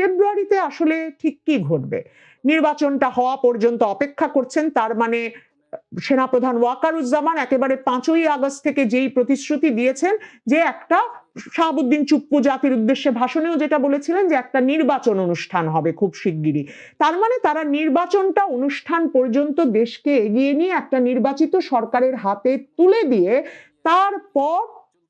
ফেব্রুয়ারিতে আসলে ঠিক কি ঘটবে? নির্বাচনটা হওয়া পর্যন্ত অপেক্ষা করছেন, তার মানে সেনাপ্রধান ওয়াকারুজ্জামান একেবারে পাঁচই আগস্ট থেকে যেই প্রতিশ্রুতি দিয়েছেন, যে একটা শাহাবুদ্দিন চুপ্পু জাতির উদ্দেশ্যে ভাষণেও যেটা বলেছিলেন যে একটা নির্বাচন অনুষ্ঠান হবে খুব শিগগিরই। তার মানে তারা নির্বাচনটা অনুষ্ঠান পর্যন্ত দেশকে এগিয়ে নিয়ে একটা নির্বাচিত সরকারের হাতে তুলে দিয়ে, তারপর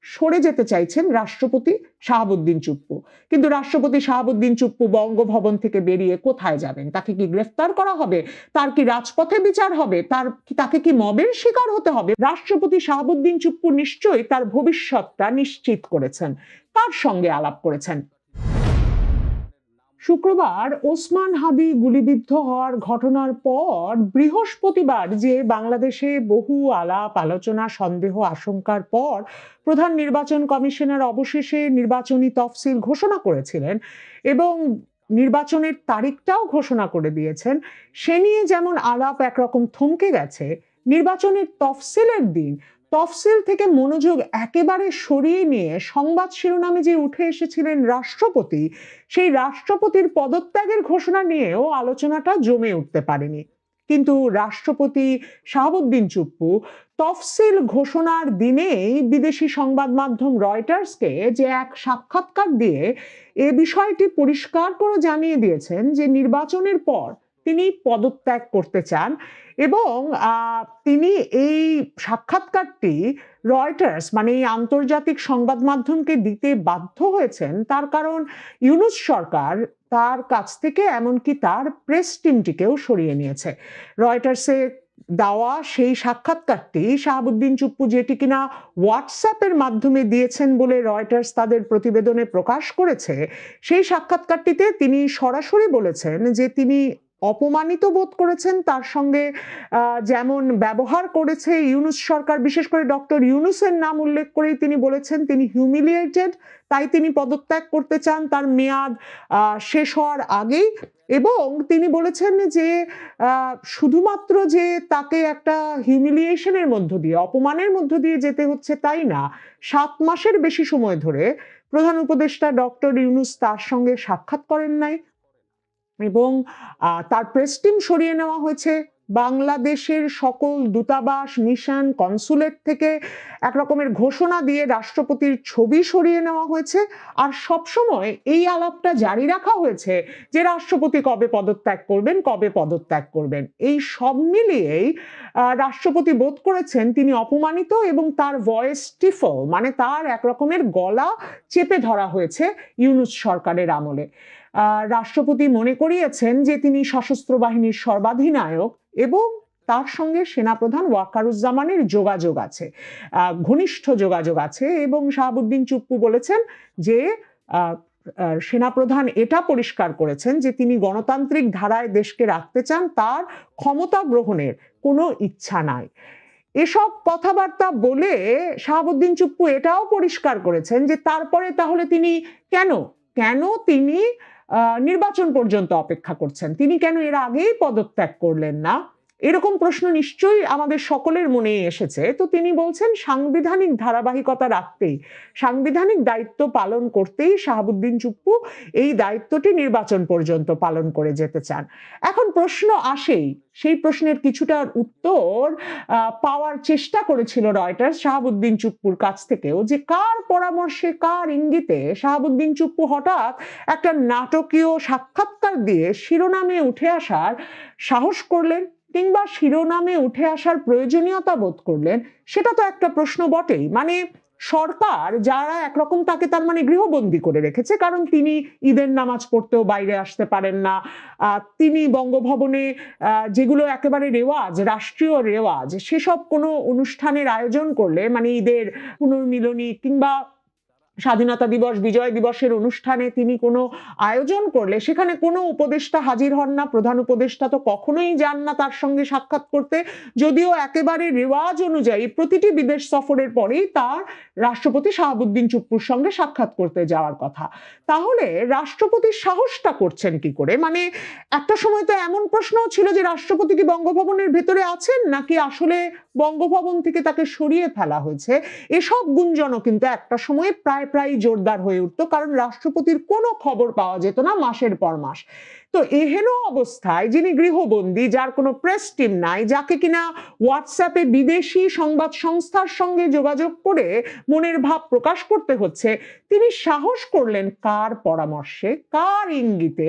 সরে যেতে চাইছেন রাষ্ট্রপতি শাহাবুদ্দিন চুপ্পু। কিন্তু রাষ্ট্রপতি শাহাবুদ্দিন চুপ্পু বঙ্গভবন থেকে বেরিয়ে কোথায় যাবেন? তাকে কি গ্রেফতার করা হবে? তার কি রাজপথে বিচার হবে? তার তাকে কি মবের শিকার হতে হবে? রাষ্ট্রপতি শাহাবুদ্দিন চুপ্পু নিশ্চয়ই তার ভবিষ্যৎটা নিশ্চিত করেছেন, তার সঙ্গে আলাপ করেছেন। শুক্রবার ওসমান হাদি গুলিবিদ্ধ হওয়ার ঘটনার পর বৃহস্পতিবার যে বাংলাদেশে বহু আলাপ, আলোচনা, সন্দেহ, আশঙ্কার পর প্রধান নির্বাচন কমিশনার অবশেষে নির্বাচনী তফসিল ঘোষণা করেছিলেন এবং নির্বাচনের তারিখটাও ঘোষণা করে দিয়েছেন। সে নিয়ে যেমন আলাপ একরকম থমকে গেছে, নির্বাচনের তফসিলের দিন তফসিল থেকে মনোযোগ একেবারে সরিয়ে নিয়ে সংবাদ শিরোনামে যে উঠে এসেছিলেন রাষ্ট্রপতি, সেই রাষ্ট্রপতির পদত্যাগের ঘোষণা নিয়েও আলোচনাটা জমে উঠতে পারেনি। কিন্তু রাষ্ট্রপতি শাহাবুদ্দিন চুপ্পু তফসিল ঘোষণার দিনেই বিদেশি সংবাদ মাধ্যম রয়টার্সকে যে এক সাক্ষাৎকার দিয়ে এ বিষয়টি পরিষ্কার করে জানিয়ে দিয়েছেন যে নির্বাচনের পর তিনি পদত্যাগ করতে চান এবং তিনি এই সাক্ষাৎকারটি রয়টার্স মানে এই আন্তর্জাতিক সংবাদ মাধ্যমকে দিতে বাধ্য হয়েছেন তার কারণ ইউনুস সরকার তার কাছ থেকে এমনকি তার প্রেস টিমটিকেও সরিয়ে নিয়েছে। রয়টার্সে দেওয়া সেই সাক্ষাৎকারটি শাহাবুদ্দিন চুপ্পু যেটি কিনা হোয়াটসঅ্যাপের মাধ্যমে দিয়েছেন বলে রয়টার্স তাদের প্রতিবেদনে প্রকাশ করেছে, সেই সাক্ষাৎকারটিতে তিনি সরাসরি বলেছেন যে তিনি অপমানিত বোধ করেছেন। তার সঙ্গে যেমন ব্যবহার করেছে ইউনুস সরকার, বিশেষ করে ডক্টর ইউনুসের নাম উল্লেখ করেই তিনি বলেছেন, তিনি হিউমিলিয়েটেড তাই তিনি পদত্যাগ করতে চান। তার মেয়াদ শেষ হওয়ার আগেই এবং তিনি বলেছেন যে শুধুমাত্র যে তাকে একটা হিউমিলিয়েশনের মধ্য দিয়ে, অপমানের মধ্য দিয়ে যেতে হচ্ছে তাই না, সাত মাসের বেশি সময় ধরে প্রধান উপদেষ্টা ডক্টর ইউনুস তার সঙ্গে সাক্ষাৎ করেন নাই। এবং তার প্রেস টিম সরিয়ে নেওয়া হয়েছে। বাংলাদেশের সকল দূতাবাস মিশন কনসুলেট থেকে এক রকমের ঘোষণা দিয়ে রাষ্ট্রপতির ছবি সরিয়ে নেওয়া হয়েছে। আর সবসময় এই আলাপটা জারি রাখা হয়েছে যে রাষ্ট্রপতি কবে পদত্যাগ করবেন, কবে পদত্যাগ করবেন। এই সব মিলিয়েই রাষ্ট্রপতি বোধ করেছেন তিনি অপমানিত এবং তার ভয়েস টিফল মানে তার এক রকমের গলা চেপে ধরা হয়েছে ইউনুস সরকারের আমলে। রাষ্ট্রপতি মনে করিয়েছেন যে তিনি সশস্ত্র বাহিনীর সর্বাধিনায়ক এবং তার সঙ্গে সেনাপ্রধান ওয়াকারুজ্জামানের যোগাযোগ আছে ঘনিষ্ঠ যোগাযোগ আছে এবং শাহাবুদ্দিন চুপ্পু বলেছেন যে সেনাপ্রধান এটা পরিষ্কার করেছেন যে তিনি গণতান্ত্রিক ধারায় দেশকে রাখতে চান, তার ক্ষমতা গ্রহণের কোনো ইচ্ছা নাই। এসব কথাবার্তা বলে শাহাবুদ্দিন চুপ্পু এটাও পরিষ্কার করেছেন যে তারপরে তাহলে তিনি কেন? কেন তিনি নির্বাচন পর্যন্ত অপেক্ষা করছেন। তিনি কেন এর আগেই পদত্যাগ করলেন না? এরকম প্রশ্ন নিশ্চয়ই আমাদের সকলের মনে এসেছে। তো তিনি বলছেন, সাংবিধানিক ধারাবাহিকতা রাখতেই, সাংবিধানিক দায়িত্ব পালন করতেই শাহাবুদ্দিন চুপ্পু এই দায়িত্বটি নির্বাচন পর্যন্ত পালন করে যেতে চান। এখন প্রশ্ন আসেই, সেই প্রশ্নের কিছুটার উত্তর পাওয়ার চেষ্টা করেছিল রয়টার্স শাহাবুদ্দিন চুপ্পুর কাছ থেকেও যে কার পরামর্শে, কার ইঙ্গিতে শাহাবুদ্দিন চুপ্পু হঠাৎ একটা নাটকীয় সাক্ষাৎকার দিয়ে শিরোনামে উঠে আসার সাহস করলেন? কিংবা শিরোনামে উঠে আসার প্রয়োজনীয়তা বোধ করলেন, সেটা তো একটা প্রশ্ন বটেই। মানে সরকার যারা একরকম তাকে তার মানে গৃহবন্দী করে রেখেছে, কারণ তিনি ঈদের নামাজ পড়তেও বাইরে আসতে পারেন না। তিনি বঙ্গভবনে যেগুলো একেবারে রেওয়াজ, রাষ্ট্রীয় রেওয়াজ, সেসব কোনো অনুষ্ঠানের আয়োজন করলে মানে ঈদের পুনর্মিলনী কিংবা স্বাধীনতা দিবস, বিজয় দিবসের অনুষ্ঠানে তিনি কোনো আয়োজন করলে, সেখানে কোনো উপদেষ্টা হাজির হন না, প্রধান উপদেষ্টা তো কখনোই যান না তার সঙ্গে সাক্ষাৎ করতে, যদিও একেবারে রেওয়াজ অনুযায়ী প্রতিটি বিদেশ সফরের পরেই তার রাষ্ট্রপতি শাহাবুদ্দিন চুপ্পুর সঙ্গে সাক্ষাৎ করতে যাওয়ার কথা। তাহলে রাষ্ট্রপতির সাহসটা করছেন কি করে? মানে একটা সময় তো এমন প্রশ্নও ছিল যে রাষ্ট্রপতি কি বঙ্গভবনের ভেতরে আছেন, নাকি আসলে বঙ্গভবন থেকে তাকে সরিয়ে ফেলা হয়েছে? এসব গুঞ্জনও কিন্তু একটা সময় প্রায় প্রায় জোরদার হয়ে উঠতো, কারণ রাষ্ট্রপতির কোনো খবর পাওয়া যেত না মাসের পর মাস। তো এহেন অবস্থায় যিনি গৃহবন্দী, যার কোনো প্রেস টিম নাই, যাকে কিনা হোয়াটসঅ্যাপে বিদেশি সংবাদ সংস্থার সঙ্গে যোগাযোগ করে মনের ভাব প্রকাশ করতে হচ্ছে, তিনি সাহস করলেন কার পরামর্শে, কার ইঙ্গিতে,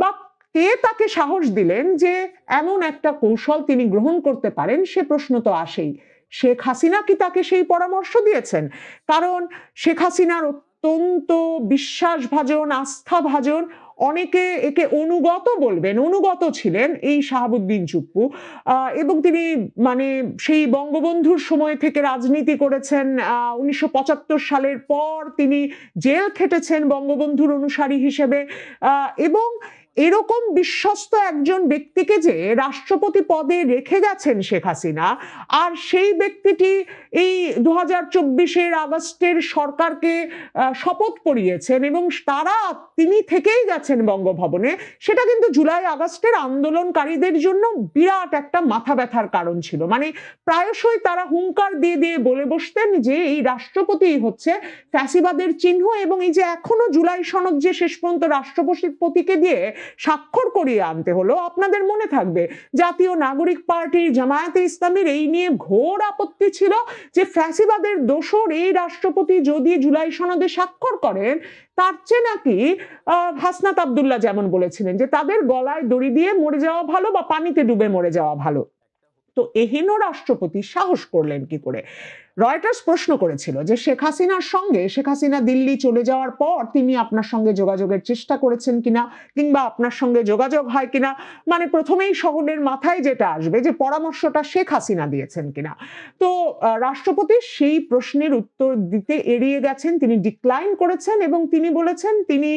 বা কে তাকে সাহস দিলেন যে এমন একটা কৌশল তিনি গ্রহণ করতে পারেন, সে প্রশ্ন তো আসেই। শেখ হাসিনা কি তাকে সেই পরামর্শ দিয়েছেন? কারণ শেখ হাসিনার অত্যন্ত বিশ্বাস বিশ্বাসভাজন, আস্থাভাজন, অনেকে একে অনুগত বলবেন, অনুগত ছিলেন এই শাহাবুদ্দিন চুপ্পু। এবং তিনি মানে সেই বঙ্গবন্ধুর সময় থেকে রাজনীতি করেছেন উনিশশো পঁচাত্তর সালের পর তিনি জেল খেটেছেন বঙ্গবন্ধুর অনুসারী হিসেবে। এবং এরকম বিশ্বস্ত একজন ব্যক্তিকে যে রাষ্ট্রপতি পদে রেখে গেছেন শেখ হাসিনা, আর সেই ব্যক্তিটি এই দু হাজার চব্বিশের আগস্টের সরকারকে শপথ পড়িয়েছেন এবং তারা তিনি থেকেই গেছেন বঙ্গভবনে, সেটা কিন্তু জুলাই আগস্টের আন্দোলনকারীদের জন্য বিরাট একটা মাথা ব্যথার কারণ ছিল। মানে প্রায়শই তারা হুঙ্কার দিয়ে দিয়ে বলে বসতেন যে এই রাষ্ট্রপতি হচ্ছে ফ্যাসিবাদের চিহ্ন এবং এই যে এখনও জুলাই সনদ যে শেষ পর্যন্ত রাষ্ট্রপতিকে দিয়ে স্বাক্ষর করিয়ে আনতে হলো। আপনাদের মনে থাকবে, জাতীয় নাগরিক পার্টি জামায়াতে ইসলামের এই নিয়ে ঘোর আপত্তি ছিল যে ফ্যাসিবাদের দোসর এই রাষ্ট্রপতি যদি জুলাই সনদে স্বাক্ষর করেন, তার চেয়ে নাকি হাসনাত আবদুল্লাহ যেমন বলেছিলেন যে তাদের গলায় দড়ি দিয়ে মরে যাওয়া ভালো বা পানিতে ডুবে মরে যাওয়া ভালো। তো এহেন রাষ্ট্রপতি সাহস করলেন কি করে? রয়টার্স প্রশ্ন করেছিল যে শেখ হাসিনার সঙ্গে, শেখ হাসিনা দিল্লি চলে যাওয়ার পর তিনি আপনার সঙ্গে যোগাযোগের চেষ্টা করেছেন কিনা, কিংবা আপনার সঙ্গে যোগাযোগ হয় কিনা? মানে প্রথমেই শহরের মাথায় যেটা আসবে যে পরামর্শটা শেখ হাসিনা দিয়েছেন কিনা। তো রাষ্ট্রপতি সেই প্রশ্নের উত্তর দিতে এড়িয়ে গেছেন, তিনি ডিক্লাইন করেছেন এবং তিনি বলেছেন তিনি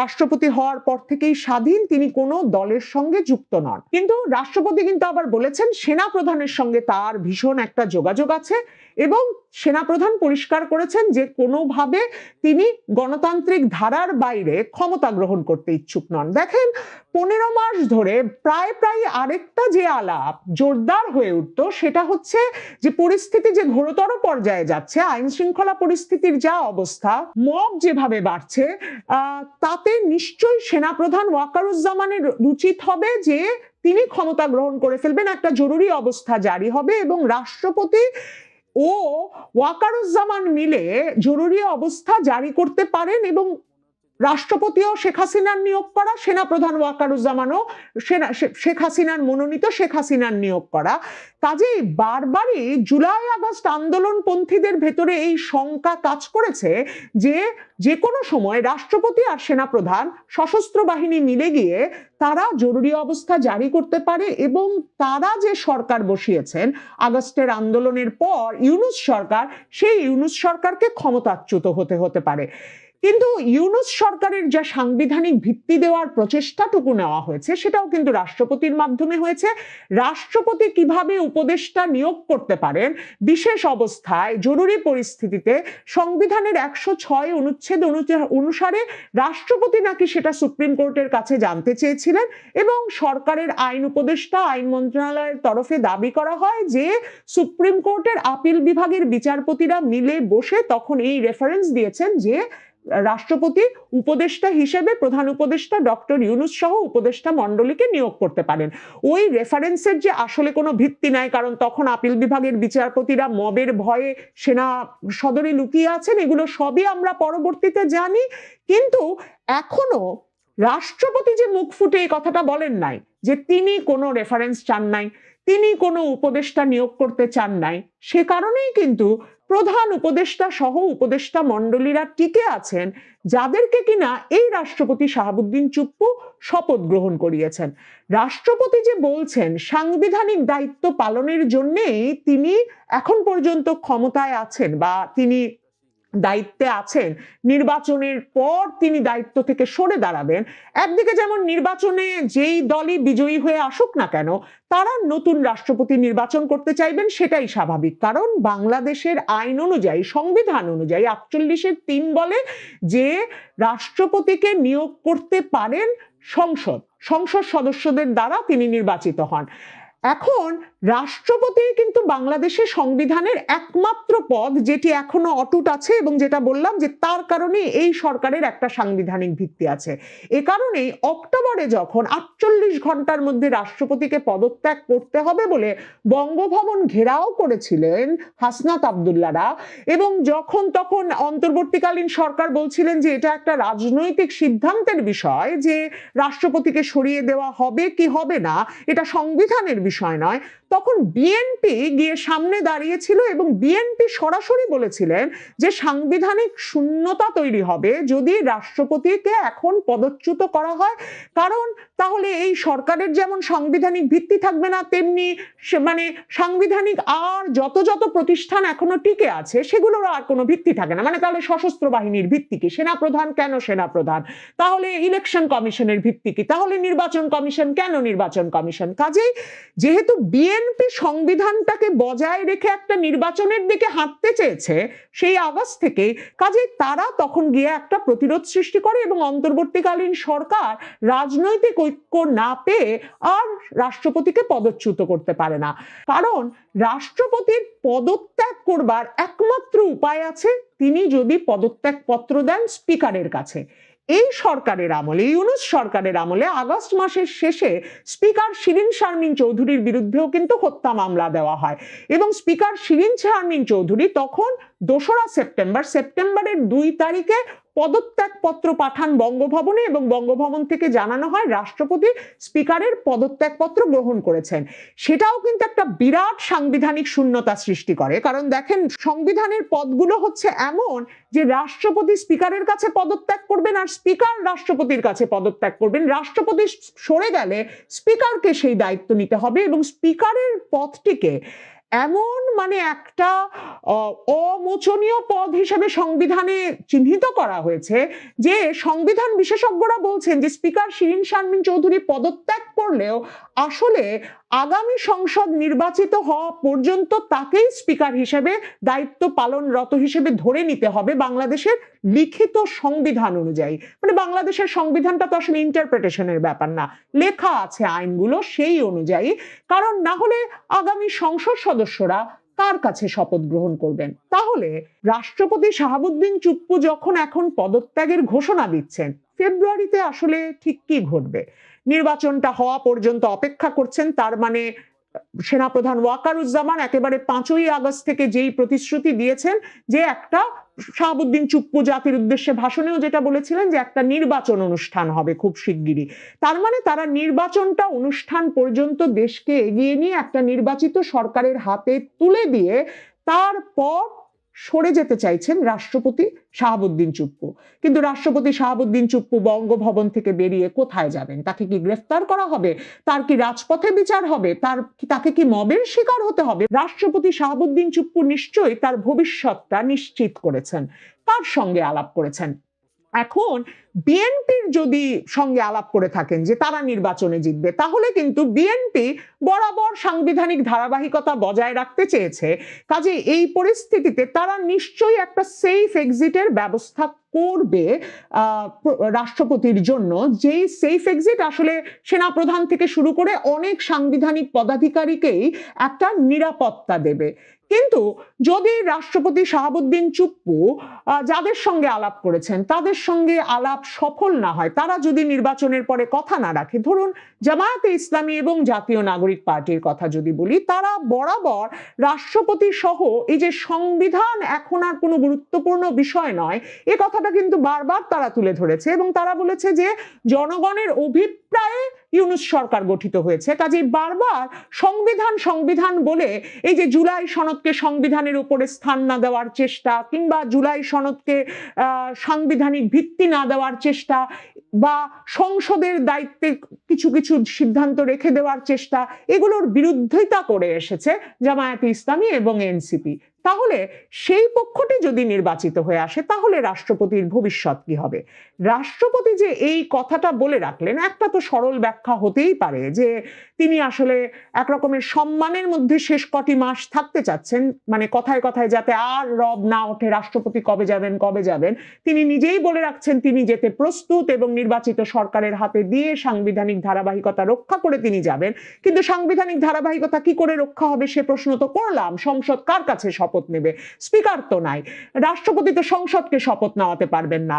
রাষ্ট্রপতি হওয়ার পর থেকেই স্বাধীন, তিনি কোনো দলের সঙ্গে যুক্ত নন। কিন্তু রাষ্ট্রপতি কিন্তু আবার বলেছেন সেনা প্রধানের সঙ্গে তার ভীষণ একটা যোগাযোগ আছে। এবং সেনাপ্রধান পরিষ্কার করেছেন যে কোনোভাবে তিনি গণতান্ত্রিক ধারার বাইরে ক্ষমতা গ্রহণ করতে ইচ্ছুক নন। দেখেন, পনেরো মাস ধরে প্রায় প্রায় আরেকটা যে আলাপ জোরদার হয়ে উঠত সেটা হচ্ছে যে পরিস্থিতি যে ঘোরতর পর্যায়ে যাচ্ছে আইন শৃঙ্খলা পরিস্থিতির যা অবস্থা, মব যেভাবে বাড়ছে তাতে নিশ্চয়ই সেনাপ্রধান ওয়াকারুজ্জামানের উচিত হবে যে তিনি ক্ষমতা গ্রহণ করে ফেলবেন। একটা জরুরি অবস্থা জারি হবে এবং রাষ্ট্রপতি ও ওয়াকারুজ্জামান মিলে জরুরি অবস্থা জারি করতে পারেন এবং রাষ্ট্রপতিও শেখ হাসিনার নিয়োগ করা, সেনাপ্রধান ওয়াকারুজ্জামানও সেনা শেখ হাসিনার মনোনীত শেখ হাসিনার নিয়োগ করা। কাজেই বারবারই জুলাই আগস্ট আন্দোলনপন্থীদের ভেতরে এই শঙ্কা কাজ করেছে যে যে কোনো সময় রাষ্ট্রপতি আর সেনাপ্রধান সশস্ত্র বাহিনী মিলে গিয়ে তারা জরুরি অবস্থা জারি করতে পারে এবং তারা যে সরকার বসিয়েছেন, আগস্টের আন্দোলনের পর ইউনুস সরকার, সেই ইউনুস সরকারকে ক্ষমতাচ্যুত হতে হতে পারে। কিন্তু ইউনুস সরকারের যা সাংবিধানিক ভিত্তি দেওয়ার প্রচেষ্টাটুকু নেওয়া হয়েছে, সেটাও কিন্তু রাষ্ট্রপতির মাধ্যমে হয়েছে। রাষ্ট্রপতি কীভাবে উপদেষ্টা নিয়োগ করতে পারেন, বিশেষ অবস্থায় জরুরি পরিস্থিতিতে সংবিধানের একশো ছয় অনুচ্ছেদ অনুসারে রাষ্ট্রপতি নাকি সেটা সুপ্রিম কোর্টের কাছে জানতে চেয়েছিলেন এবং সরকারের আইন উপদেষ্টা, আইন মন্ত্রণালয়ের তরফে দাবি করা হয় যে, সুপ্রিম কোর্টের আপিল বিভাগের বিচারপতিরা মিলে বসে তখন এই রেফারেন্স দিয়েছেন যে রাষ্ট্রপতি, উপদেষ্টা হিসেবে প্রধান উপদেষ্টা ডক্টর ইউনুস সহ উপদেষ্টা মণ্ডলীকে নিয়োগ করতে পারেন। ওই রেফারেন্সের যে আসলে কোনো ভিত্তি নাই, কারণ তখন আপিল বিভাগের বিচারপতিরা মবের ভয়ে সেনা সদরে লুকিয়ে আছেন, এগুলো সবই আমরা পরবর্তীতে জানি। কিন্তু এখনও রাষ্ট্রপতি যে মুখ ফুটে এই কথাটা বলেন নাই, যে তিনি কোনো রেফারেন্স চান নাই তিনি কোনো উপদেষ্টা নিয়োগ করতে চান নাই। সে কারণেই কিন্তু প্রধান উপদেষ্টা সহ উপদেষ্টা মণ্ডলীরা টিকে আছেন, যাদেরকে কিনা এই রাষ্ট্রপতি শাহাবুদ্দিন চুপ্পু শপথ গ্রহণ করিয়েছেন। রাষ্ট্রপতি যে বলছেন, সাংবিধানিক দায়িত্ব পালনের জন্যেই তিনি এখন পর্যন্ত ক্ষমতায় আছেন বা তিনি দায়িত্বে আছেন, নির্বাচনের পর তিনি দায়িত্ব থেকে সরে দাঁড়াবেন। একদিকে যেমন নির্বাচনে যেই দলই বিজয়ী হয়ে আসুক না কেন, তারা নতুন রাষ্ট্রপতি নির্বাচন করতে চাইবেন সেটাই স্বাভাবিক। কারণ বাংলাদেশের আইন অনুযায়ী, সংবিধান অনুযায়ী আটচল্লিশের তিন বলে যে রাষ্ট্রপতিকে নিয়োগ করতে পারেন সংসদ সংসদ সদস্যদের দ্বারা তিনি নির্বাচিত হন। এখন রাষ্ট্রপতি কিন্তু বাংলাদেশের সংবিধানের একমাত্র পদ, যেটি এখনও অটুট আছে এবং যেটা বললাম যে তার কারণে এই সরকারের একটা সাংবিধানিক ভিত্তি আছে। এ কারণেই অক্টোবরে যখন আটচল্লিশ ঘণ্টার মধ্যে রাষ্ট্রপতিকে পদত্যাগ করতে হবে বলে বঙ্গভবন ঘেরাও করেছিলেন হাসনাত আবদুল্লারা এবং যখন তখন অন্তর্বর্তীকালীন সরকার বলছিলেন যে এটা একটা রাজনৈতিক সিদ্ধান্তের বিষয় যে রাষ্ট্রপতিকে সরিয়ে দেওয়া হবে কি হবে না, এটা সংবিধানের বিষয় নয়। তখন বিএনপি গিয়ে সামনে দাঁড়িয়েছিল এবং বিএনপি সরাসরি বলেছিলেন যে সাংবিধানিক শূন্যতা তৈরি হবে যদি রাষ্ট্রপতিকে এখন পদচ্যুত করা হয়। কারণ তাহলে এই সরকারের যেমন সাংবিধানিক ভিত্তি থাকবে না, তেমনি মানে সাংবিধানিক আর যত যত প্রতিষ্ঠান এখনও টিকে আছে সেগুলোর আর কোনো ভিত্তি থাকে না। মানে তাহলে সশস্ত্র বাহিনীর ভিত্তি কি? সেনাপ্রধান কেন সেনাপ্রধান? তাহলে ইলেকশন কমিশনের ভিত্তি কি? তাহলে নির্বাচন কমিশন কেন নির্বাচন কমিশন কাজেই যেহেতু বিএনপি সংবিধানটাকে বজায় রেখে একটা নির্বাচনের দিকে হাঁটতে চেয়েছে, সেই আগস্ট থেকে কাজেই তারা তখন গিয়ে একটা প্রতিরোধ সৃষ্টি করে এবং অন্তর্বর্তীকালীন সরকার রাজনৈতিক ঐক্য না পেয়ে আর রাষ্ট্রপতিকে পদচ্যুত করতে পারে না। কারণ রাষ্ট্রপতির পদত্যাগ করবার একমাত্র উপায় আছে, তিনি যদি পদত্যাগ পত্র দেন স্পিকারের কাছে। এই সরকারের আমলে, ইউনুস সরকারের আমলে আগস্ট মাসের শেষে স্পিকার শিরিন শারমিন চৌধুরীর বিরুদ্ধেও কিন্তু হত্যা মামলা দেওয়া হয় এবং স্পিকার শিরিন শারমিন চৌধুরী তখন দোসরা সেপ্টেম্বর, সেপ্টেম্বরের দুই তারিখে পদত্যাগ পত্র পাঠান বঙ্গভবনে এবং বঙ্গভবন থেকে জানানো হয় রাষ্ট্রপতি স্পিকারের পদত্যাগ পত্র গ্রহণ করেছেন। সেটাও কিন্তু একটা বিরাট সাংবিধানিক শূন্যতা সৃষ্টি করে। কারণ দেখেন, সংবিধানের পদগুলো হচ্ছে এমন যে রাষ্ট্রপতি স্পিকারের কাছে পদত্যাগ করবেন আর স্পিকার রাষ্ট্রপতির কাছে পদত্যাগ করবেন। রাষ্ট্রপতি সরে গেলে স্পিকারকে সেই দায়িত্ব নিতে হবে এবং স্পিকারের পদটিকে এমন মানে একটা অমোচনীয় পদ হিসেবে সংবিধানে চিহ্নিত করা হয়েছে যে সংবিধান বিশেষজ্ঞরা বলছেন যে স্পিকার শিরিন শারমিন চৌধুরী পদত্যাগ করলেও আসলে আগামী সংসদ নির্বাচিত হওয়া পর্যন্ত তাকেই স্পিকার হিসেবে দায়িত্ব পালনরত হিসেবে ধরে নিতে হবে বাংলাদেশের লিখিত সংবিধান অনুযায়ী। মানে বাংলাদেশের সংবিধানটা তো আসলে ইন্টারপ্রিটেশনের ব্যাপার না। লেখা আছে আইনগুলো সেই অনুযায়ী। কারণ না হলে আগামী সংসদ সদস্যরা কার কাছে শপথ গ্রহণ করবেন। তাহলে রাষ্ট্রপতি শাহাবুদ্দিন চুপ্পু যখন এখন পদত্যাগের ঘোষণা দিচ্ছেন, ফেব্রুয়ারিতে আসলে ঠিক কি ঘটবে? নির্বাচনটা হওয়া পর্যন্ত অপেক্ষা করছেন, তার মানে সেনাপ্রধান ওয়াকারুজ্জামান একেবারে পাঁচই আগস্ট থেকে যেই প্রতিশ্রুতি দিয়েছেন যে একটা শাহাবুদ্দিন চুপ্পু জাতির উদ্দেশ্যে ভাষণেও যেটা বলেছিলেন যে একটা নির্বাচন অনুষ্ঠান হবে খুব শিগগিরই। তার মানে তারা নির্বাচনটা অনুষ্ঠান পর্যন্ত দেশকে এগিয়ে নিয়ে একটা নির্বাচিত সরকারের হাতে তুলে দিয়ে তারপর সরে যেতে চাইছেন রাষ্ট্রপতি শাহাবুদ্দিন চুপ্পু। কিন্তু রাষ্ট্রপতি শাহাবুদ্দিন চুপ্পু বঙ্গভবন থেকে বেরিয়ে কোথায় যাবেন? তাকে কি গ্রেফতার করা হবে? তার কি রাজপথে বিচার হবে? তার তাকে কি মবের শিকার হতে হবে? রাষ্ট্রপতি শাহাবুদ্দিন চুপ্পু নিশ্চয়ই তার ভবিষ্যৎটা নিশ্চিত করেছেন, তার সঙ্গে আলাপ করেছেন। এখন বিএনপির যদি সঙ্গে আলাপ করে থাকেন যে তারা নির্বাচনে জিতবে, তাহলে কিন্তু বিএনপি বরাবর সাংবিধানিক ধারাবাহিকতা বজায় রাখতে চেয়েছে। কাজে এই পরিস্থিতিতে তারা নিশ্চয়ই একটা সেফ এক্সিটের ব্যবস্থা করবে রাষ্ট্রপতির জন্য। যেই সেফ এক্সিট আসলে সেনাপ্রধান থেকে শুরু করে অনেক সাংবিধানিক পদাধিকারীকেই একটা নিরাপত্তা দেবে। কিন্তু যদি রাষ্ট্রপতি শাহাবুদ্দিন চুপ্পু যাদের সঙ্গে আলাপ করেছেন, তাদের সঙ্গে আলাপ সফল না হয়, তারা যদি নির্বাচনের পরে কথা না রাখে, ধরুন জামায়াতে ইসলামী এবং জাতীয় নাগরিক পার্টির কথা যদি বলি, তারা বরাবর রাষ্ট্রপতি সহ এই যে সংবিধান এখন আর কোনো গুরুত্বপূর্ণ বিষয় নয়, এ কথাটা কিন্তু বারবার তারা তুলে ধরেছে এবং তারা বলেছে যে জনগণের অভিপ্রায়ে ইউনুস সরকার গঠিত হয়েছে। কাজেই বারবার সংবিধান সংবিধান বলে এই যে জুলাই সনদকে সংবিধানের উপরে স্থান না দেওয়ার চেষ্টা কিংবা জুলাই সনদকে সাংবিধানিক ভিত্তি না দেওয়ার চেষ্টা বা সংসদের দায়িত্বে কিছু কিছু সিদ্ধান্ত রেখে দেওয়ার চেষ্টা, এগুলোর বিরুদ্ধতা করে এসেছে জামায়াতে ইসলামী এবং এনসিপি। তাহলে সেই পক্ষটি যদি নির্বাচিত হয়ে আসে, তাহলে রাষ্ট্রপতির ভবিষ্যৎ কি হবে? রাষ্ট্রপতি যে এই কথাটা বলে রাখলেন, একটা তো সরল ব্যাখ্যা হতেই পারে যে তিনি আসলে একরকমের সম্মানের মধ্যে শেষ কটি মাস থাকতে চাচ্ছেন মানে কথায় কথায় যাতে আর রব না ওঠে, রাষ্ট্রপতি কবে যাবেন কবে যাবেন। তিনি নিজেই বলে রাখছেন, তিনি যেতে প্রস্তুত এবং নির্বাচিত সরকারের হাতে দিয়ে সাংবিধানিক ধারাবাহিকতা রক্ষা করে তিনি যাবেন। কিন্তু সাংবিধানিক ধারাবাহিকতা কি করে রক্ষা হবে সে প্রশ্ন তো করলাম। সংসদ কার কাছে শপথ নেবে? স্পিকার তো নাই। রাষ্ট্রপতি তো সংসদকে শপথ নেওয়াতে পারবেন না।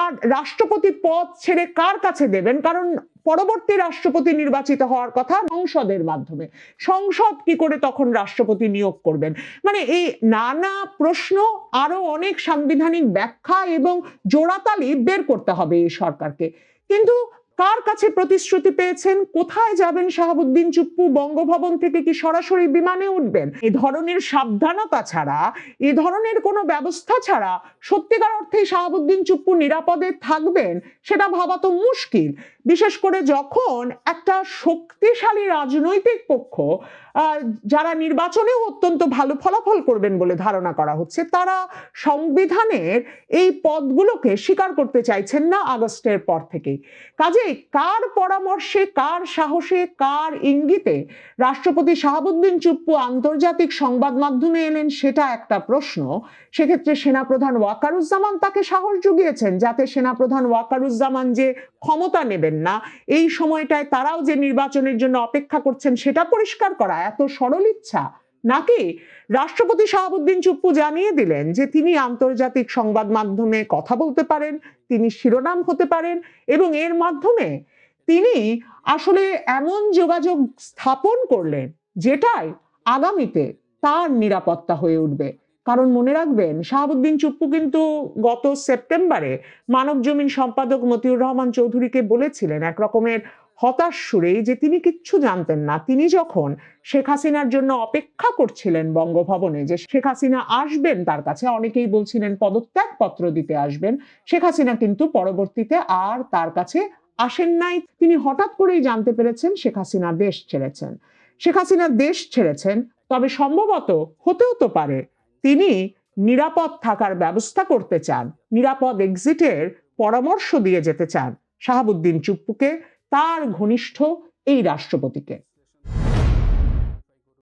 আর রাষ্ট্রপতি পদ ছেড়ে কার কাছে দেবেন? কারণ পরবর্তী রাষ্ট্রপতি নির্বাচিত হওয়ার কথা সংসদের মাধ্যমে। সংসদ কি করে তখন রাষ্ট্রপতি নিয়োগ করবেন? মানে এই নানা প্রশ্ন, আরও অনেক সাংবিধানিক ব্যাখ্যা এবং জোড়াতালি বের করতে হবে এই সরকারকে। কিন্তু কার কাছে প্রতিশ্রুতি পেয়েছেন? কোথায় যাবেন শাহাবুদ্দিন চুপ্পু? বঙ্গভবন থেকে কি সরাসরি বিমানে উঠবেন? এ ধরনের সাবধানতা ছাড়া, এ ধরনের কোনো ব্যবস্থা ছাড়া সত্যিকার অর্থে শাহাবুদ্দিন চুপ্পু নিরাপদে থাকবেন, সেটা ভাবা তো মুশকিল। বিশেষ করে যখন একটা শক্তিশালী রাজনৈতিক পক্ষ যারা নির্বাচনেও অত্যন্ত ভালো ফলাফল করবেন বলে ধারণা করা হচ্ছে, তারা সংবিধানের এই পদগুলোকে স্বীকার করতে চাইছেন না আগস্টের পর থেকেই। কাজে কার পরামর্শে, কার সাহসে, কার ইঙ্গিতে রাষ্ট্রপতি শাহাবুদ্দিন চুপ্পু আন্তর্জাতিক সংবাদ মাধ্যমে এলেন সেটা একটা প্রশ্ন। সেক্ষেত্রে সেনাপ্রধান ওয়াকারুজ্জামান তাকে সাহস জুগিয়েছেন যাতে সেনাপ্রধান ওয়াকারুজ্জামান যে ক্ষমতা নেবেন না, এই সময়টায় তারাও যে নির্বাচনের জন্য অপেক্ষা করছেন সেটা পরিষ্কার করা এত সরল ইচ্ছা? নাকি রাষ্ট্রপতি শাহাবুদ্দিন চুপ্পু জানিয়ে দিলেন যে তিনি আন্তর্জাতিক সংবাদ মাধ্যমে কথা বলতে পারেন, তিনি শিরোনাম হতে পারেন এবং এর মাধ্যমে তিনি আসলে এমন যোগাযোগ স্থাপন করলেন যেটাই আগামীতে তার নিরাপত্তা হয়ে উঠবে। কারণ মনে রাখবেন, শাহাবুদ্দিন চুপ্পু কিন্তু গত সেপ্টেম্বরে মানব জমিন সম্পাদক মতিউর রহমান চৌধুরীকে বলেছিলেন এক রকমের হতাশ সুরেই যে তিনি কিচ্ছু জানতেন না। তিনি যখন শেখ হাসিনার জন্য অপেক্ষা করছিলেন বঙ্গভবনে যে শেখ হাসিনা আসবেন, তার কাছে অনেকেই বলছিলেন পদত্যাগ পত্র দিতে আসবেন। শেখ হাসিনা কিন্তু পরবর্তীতে আর তার কাছে আসেন নাই। তিনি হঠাৎ করেই জানতে পেরেছেন শেখ হাসিনা দেশ ছেড়েছেন। শেখ হাসিনা দেশ ছেড়েছেন, তবে সম্ভবত হতেও তো পারে তিনি নিরাপদ থাকার ব্যবস্থা করতে চান, নিরাপদ এক্সিটের পরামর্শ দিয়ে যেতে চান। শাহাবুদ্দিন চুপ্পুকে তার ঘনিষ্ঠ এই রাষ্ট্রপতিকে।